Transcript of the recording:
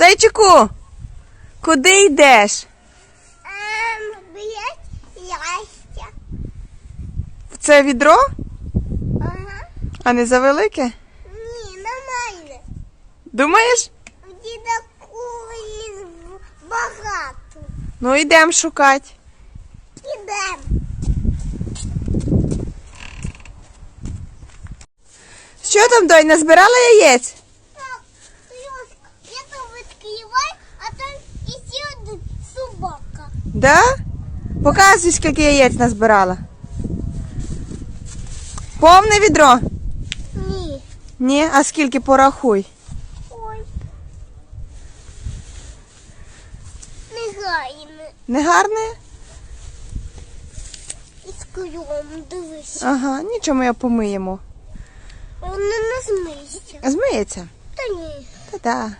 Зайчику, куди йдеш? Ем. В це відро? Ага. А не завелике? Ні, нормально. Думаєш? Діда курі багато. Ну йдемо шукати. Ідем. Що там, донь, назбирала яєць? Да? Показуй, скільки яєць назбирала. Повне відро? Ні. Ні, а скільки порахуй. Ой. Негайно. Не гарне? І з кульом, дивись. Ага, нічого ми його помиємо. Воно не змиється. Змиється? Та ні. Та-да.